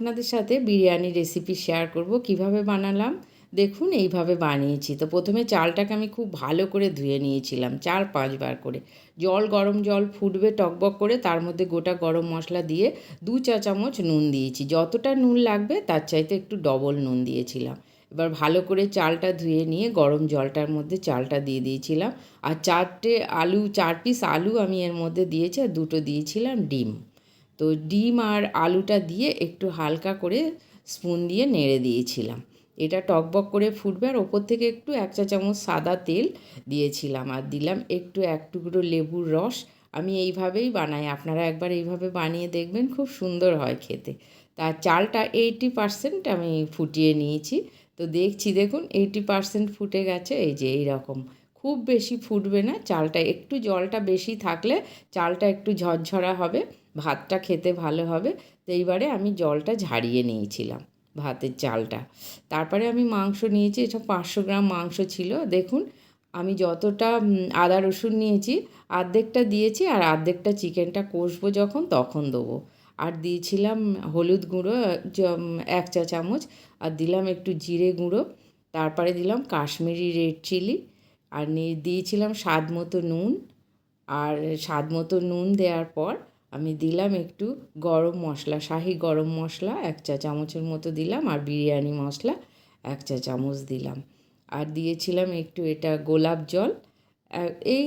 আপনাদের সাথে biryani recipe share করব, কীভাবে বানালাম? দেখুন, এইভাবে বানিয়েছি। তো প্রথমে চালটাকে আমি খুব ভালো করে ধুয়ে নিয়েছিলাম, চার পাঁচবার করে। জল, গরম জল ফুটবে টকবক করে, তার মধ্যে গোটা গরম মশলা দিয়ে দু চা চামচ নুন দিয়েছি। যতটা নুন লাগবে, তার চাইতে একটু ডবল নুন দিয়েছিলাম। এবার ভালো করে চালটা ধুয়ে নিয়ে গরম জলটার মধ্যে চালটা দিয়ে দিয়েছিলাম। আর চারটে আলু, চার পিস আলু আমি এর মধ্যে দিয়েছি, আর দুটো দিয়েছিলাম ডিম। তো ডিম আর আলুটা দিয়ে একটু হালকা করে স্পুন দিয়ে নেড়ে দিয়েছিলাম। এটা টকবক করে ফুটবে আর ওপর থেকে একটু এক চা চামচ সাদা তেল দিয়েছিলাম আর দিলাম একটু এক টুকরো লেবুর রস। আমি এইভাবেই বানাই, আপনারা একবার এইভাবে বানিয়ে দেখবেন, খুব সুন্দর হয় খেতে। তা চালটা এইটি পারসেন্ট আমি ফুটিয়ে নিয়েছি। তো দেখছি, দেখুন এইটি পারসেন্ট ফুটে গেছে, এই যে এইরকম। খুব বেশি ফুটবে না, চালটা একটু জলটা বেশি থাকলে চালটা একটু ঝরঝরা হবে। ভাতটা খেতে ভালো হবে। তো এইবারে আমি জলটা ঝাড়িয়ে নিয়েছিলাম ভাতের চালটা। তারপরে আমি মাংস নিয়েছি, এটা পাঁচশো গ্রাম মাংস ছিল। দেখুন, আমি যতটা আদা রসুন নিয়েছি আর্ধেকটা দিয়েছি আর আর্ধেকটা চিকেনটা কষবো যখন তখন দেবো। আর দিয়েছিলাম হলুদ গুঁড়ো এক চা চামচ। আর দিলাম একটু জিরে গুঁড়ো। তারপরে দিলাম কাশ্মীরি রেড চিলি। আর দিয়েছিলাম স্বাদ মতো নুন। আর স্বাদ মতো নুন দেওয়ার পর আমি দিলাম একটু গরম মশলা, শাহি গরম মশলা, এক চা চামচের মতো দিলাম আর বিরিয়ানি মশলা, এক চা চামচ দিলাম। আর দিয়েছিলাম একটু এটা গোলাপ জল এই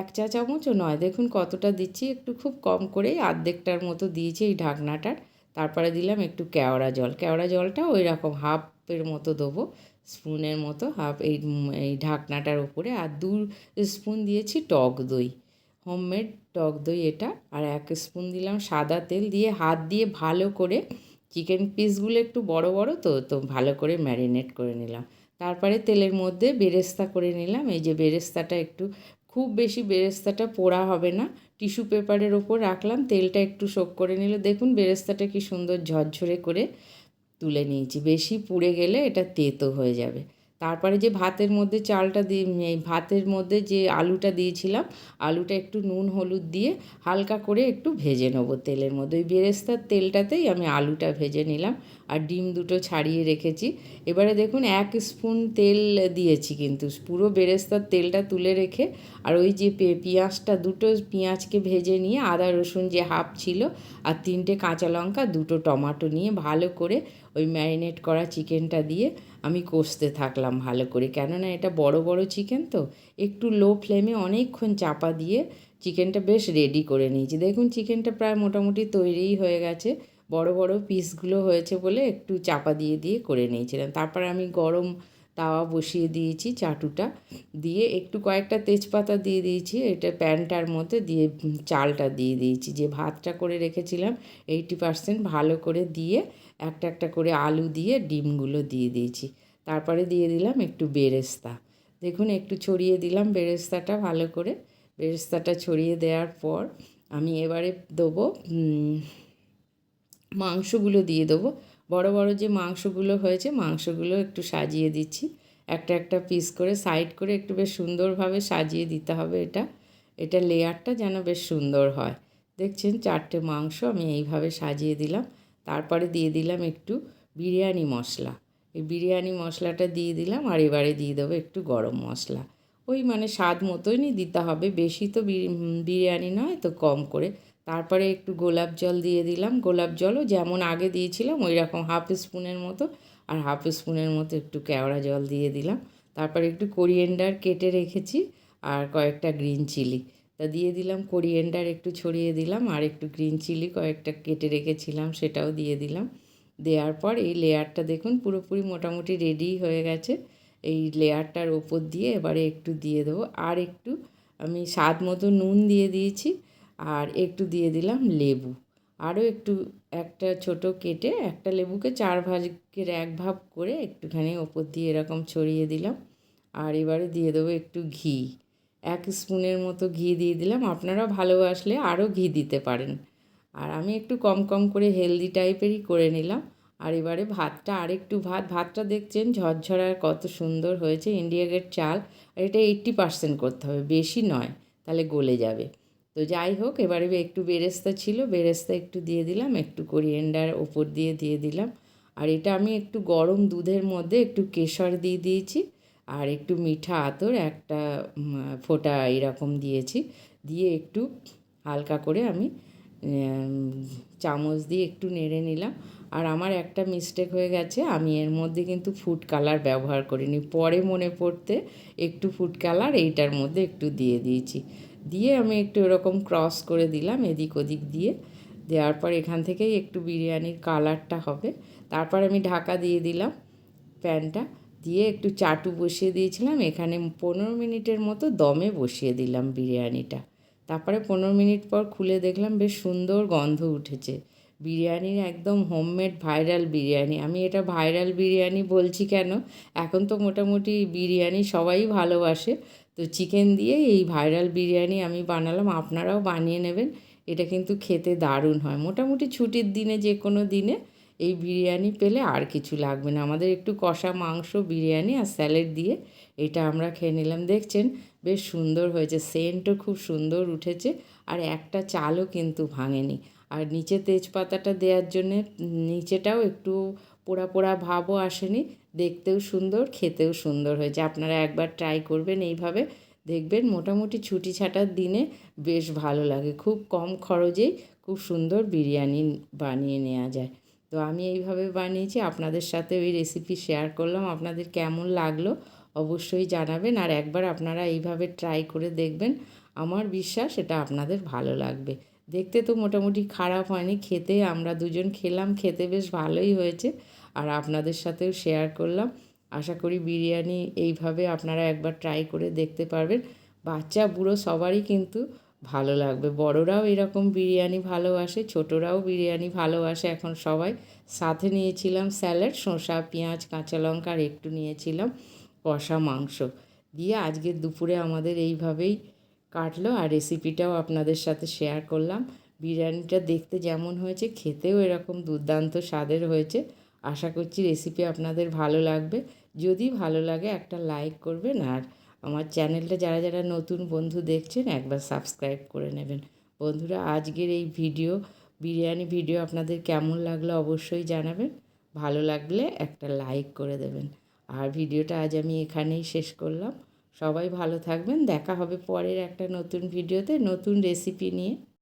এক চা চামচও নয়, দেখুন কতটা দিচ্ছি, একটু খুব কম করেই আর্ধেকটার মতো দিয়েছি এই ঢাকনাটার। তারপরে দিলাম একটু কেওড়া জল, কেওড়া জলটা ওই রকম হাফের মতো দেবো, স্পুনের মতো হাফ এই এই ঢাকনাটার উপরে আর দু স্পুন দিয়েছি টক দই। হোমমেড টক দই এটা। আর এক স্পুন দিলাম সাদা তেল দিয়ে হাত দিয়ে ভালো করে চিকেন পিসগুলো একটু বড় বড় তো তো ভালো করে ম্যারিনেট করে নিলাম। তারপরে তেলের মধ্যে বেরেস্তা করে নিলাম। এই যে বেরেস্তাটা একটু, খুব বেশি বেরেস্তাটা পোড়া হবে না। টিস্যু পেপারের ওপর রাখলাম, তেলটা একটু শোক করে নিল দেখুন বেরেস্তাটা কি সুন্দর ঝরঝরে করে তুলে নিয়েছি। বেশি পুড়ে গেলে এটা তেতো হয়ে যাবে। তারপরে যে ভাতের মধ্যে চালটা দিয়ে ভাতের মধ্যে যে আলুটা দিয়েছিলাম, আলুটা একটু নুন, হলুদ দিয়ে হালকা করে একটু ভেজে নেব তেলের মধ্যে। ওই বেরেস্তার তেলটাতেই আমি আলুটা ভেজে নিলাম আর ডিম দুটো ছাড়িয়ে রেখেছি। এবারে দেখুন, এক স্পুন তেল দিয়েছি কিন্তু, পুরো বেরেস্তার তেলটা তুলে রেখে আর ওই যে পেঁয়াজটা দুটো পেঁয়াজকে ভেজে নিয়ে আদা, রসুন যে হাফ ছিল আর তিনটে কাঁচা লঙ্কা, দুটো টমাটো নিয়ে ভালো করে ওই ম্যারিনেট করা চিকেনটা দিয়ে আমি কষতে থাকলাম ভালো করে। কেননা এটা বড় বড় চিকেন তো। একটু লো ফ্লেমে অনেকক্ষণ চাপা দিয়ে চিকেনটা বেশ রেডি করে নিয়েছি। দেখুন চিকেনটা প্রায় মোটামুটি তৈরিই হয়ে গেছে। বড় বড় পিসগুলো হয়েছে বলে একটু চাপা দিয়ে দিয়ে করে নিয়েছিলাম। তারপর আমি গরম তাওয়া বসিয়ে দিয়েছি চাটুটা। দিয়ে একটু কয়েকটা তেজপাতা দিয়ে দিয়েছি, এটা প্যানটার মধ্যে দিয়ে চালটা দিয়ে দিয়েছি। যে ভাতটা করে রেখেছিলাম এইটি পারসেন্ট ভালো করে দিয়ে একটা একটা করে আলু দিয়ে ডিমগুলো দিয়ে দিয়েছি। তারপরে দিয়ে দিলাম একটু বেরেস্তা। দেখুন, একটু ছড়িয়ে দিলাম বেরেস্তাটা ভালো করে। বেরেস্তাটা ছড়িয়ে দেওয়ার পর আমি এবারে দেবো মাংসগুলো দিয়ে দেবো। বড় বড় যে মাংসগুলো হয়েছে, মাংসগুলো একটু সাজিয়ে দিচ্ছি। একটা একটা পিস করে সাইড করে একটু বেশ সুন্দরভাবে সাজিয়ে দিতে হবে এটা। এটা লেয়ারটা যেন বেশ সুন্দর হয়। দেখছেন চারটে মাংস আমি এইভাবে সাজিয়ে দিলাম। তারপরে দিয়ে দিলাম একটু বিরিয়ানি মশলা। এই বিরিয়ানি মশলাটা দিয়ে দিলাম আর এবারে দিয়ে দেবো একটু গরম মশলা। ওই মানে স্বাদ মতোই দিতে হবে। বেশি তো বিরিয়ানি নয়, তো কম করে। তারপরে একটু গোলাপ জল দিয়ে দিলাম। গোলাপ জলও যেমন আগে দিয়েছিলাম ওই রকম হাফ স্পুনের মতো। আর হাফ স্পুনের মতো একটু কেওড়া জল দিয়ে দিলাম। তারপরে একটু কোরিয়েন্ডার কেটে রেখেছি আর কয়েকটা গ্রিন চিলি। তা দিয়ে দিলাম, কোরিয়েন্ডার একটু ছড়িয়ে দিলাম আর একটু গ্রিন চিলি কয়েকটা কেটে রেখেছিলাম, সেটাও দিয়ে দিলাম। দেওয়ার পর এই লেয়ারটা দেখুন পুরোপুরি মোটামুটি রেডি হয়ে গেছে। এই লেয়ারটার ওপর দিয়ে এবারে একটু দিয়ে দেবো। আর একটু আমি স্বাদ মতো নুন দিয়ে দিয়েছি। আর একটু দিয়ে দিলাম লেবু। আরও একটু, একটা ছোট কেটে একটা লেবুকে চার ভাগের এক ভাগ করে একটুখানি ওপর দিয়ে এরকম ছড়িয়ে দিলাম। আর এবারে দিয়ে দেবো একটু ঘি। এক স্পুনের মতো ঘি দিয়ে দিলাম। আপনারা ভালোবাসলে আরও ঘি দিতে পারেন। আর আমি একটু কম কম করে হেলদি টাইপেরই করে নিলাম। আর এবারে ভাতটা আরেকটু, ভাত, ভাতটা দেখছেন ঝরঝরার কত সুন্দর হয়েছে। ইন্ডিয়া গেট চাল, আর এটা এইট্টি পার্সেন্ট করতে হবে, বেশি নয়, তাহলে গলে যাবে। তো যাই হোক, এবারে একটু বেরেস্তা ছিল, বেরেস্তা একটু দিয়ে দিলাম, একটু কোরিয়েন্ডার ওপর দিয়ে দিয়ে দিলাম। আর এটা আমি একটু গরম দুধের মধ্যে একটু কেশর দিয়ে দিয়েছি, আর একটু মিঠা আতর, একটা ফোঁটা এরকম দিয়েছি। দিয়ে একটু হালকা করে আমি চামচ দিয়ে একটু নেড়ে নিলাম। আর আমার একটা মিস্টেক হয়ে গেছে, আমি এর মধ্যে কিন্তু ফুড কালার ব্যবহার করিনি। পরে মনে পড়তে একটু ফুড কালার এইটার মধ্যে একটু দিয়ে দিয়েছি। দিয়ে আমি একটু এরকম ক্রস করে দিলাম এদিক ওদিক দিয়ে। দেওয়ার পর এখান থেকেই একটু বিরিয়ানির কালারটা হবে। তারপর আমি ঢাকা দিয়ে দিলাম প্যানটা দিয়ে একটু চাটু বসিয়ে দিয়েছিলাম। এখানে পনেরো মিনিটের মতো দমে বসিয়ে দিলাম বিরিয়ানিটা। তারপরে পনেরো মিনিট পর খুলে দেখলাম বেশ সুন্দর গন্ধ উঠেছে। বিরিয়ানির একদম হোমমেড ভাইরাল বিরিয়ানি। আমি এটা ভাইরাল বিরিয়ানি বলছি কেন? এখন তো মোটামুটি বিরিয়ানি সবাই ভালোবাসে। তো চিকেন দিয়ে এই ভাইরাল বিরিয়ানি আমি বানালাম, আপনারাও বানিয়ে নেবেন। এটা কিন্তু খেতে দারুণ হয়। মোটামুটি ছুটির দিনে যে কোনো দিনে এই বিরিয়ানি পেলে আর কিছু লাগবে না। আমাদের একটু কষা মাংস বিরিয়ানি আর স্যালাড দিয়ে এটা আমরা খেয়ে নিলাম। দেখছেন, বেশ সুন্দর হয়েছে। সেন্টও খুব সুন্দর উঠেছে। আর একটা চালও কিন্তু ভাঙেনি। আর নিচে তেজপাতাটা দেওয়ার জন্যে নিচেটাও একটু পোড়া পোড়া ভাবও আসেনি। দেখতেও সুন্দর, খেতেও সুন্দর হয়েছে। আপনারা একবার ট্রাই করবেন এইভাবে। দেখবেন মোটামুটি ছুটি ছাটার দিনে বেশ ভালো লাগে। খুব কম খরচেই খুব সুন্দর বিরিয়ানি বানিয়ে নেওয়া যায়। তো আমি এইভাবে বানিয়েছি। আপনাদের সাথে ওই রেসিপি শেয়ার করলাম। আপনাদের কেমন লাগল অবশ্যই জানাবেন। আর একবার আপনারা এইভাবে ট্রাই করে দেখবেন। আমার বিশ্বাস এটা আপনাদের ভালো লাগবে। দেখতে তো মোটামুটি খারাপ হয়নি, খেতে আমরা দুজন খেলাম, খেতে বেশ ভালোই হয়েছে। আর আপনাদের সাথেও শেয়ার করলাম। আশা করি বিরিয়ানি এইভাবে আপনারা একবার ট্রাই করে দেখতে পারবেন। বাচ্চা, বুড়ো সবারই কিন্তু ভালো লাগবে। বড়রাও এরকম বিরিয়ানি ভালোবাসে, ছোটরাও বিরিয়ানি ভালোবাসে। এখন সবাই সাথে নিয়েছিলাম স্যালাড, শসা, পেঁয়াজ, কাঁচা লঙ্কা আর একটু নিয়েছিলাম কষা মাংস। দিয়ে আজকের দুপুরে আমাদের এইভাবেই কাটলো আর রেসিপিটাও আপনাদের সাথে শেয়ার করলাম। বিরিয়ানিটা দেখতে যেমন হয়েছে, খেতেও এরকম দুর্দান্ত স্বাদের হয়েছে। আশা করছি রেসিপি আপনাদের ভালো লাগবে। যদি ভালো লাগে একটা লাইক করবেন আর আমার চ্যানেলটা যারা যারা নতুন বন্ধু দেখছেন, একবার সাবস্ক্রাইব করে নেবেন। বন্ধুরা, আজকের এই ভিডিও বিরিয়ানি ভিডিও আপনাদের কেমন লাগল অবশ্যই জানাবেন। ভালো লাগলে একটা লাইক করে দেবেন। আর ভিডিওটা আজ আমি এখানেই শেষ করলাম। সবাই ভালো থাকবেন। দেখা হবে পরের একটা নতুন ভিডিওতে নতুন রেসিপি নিয়ে।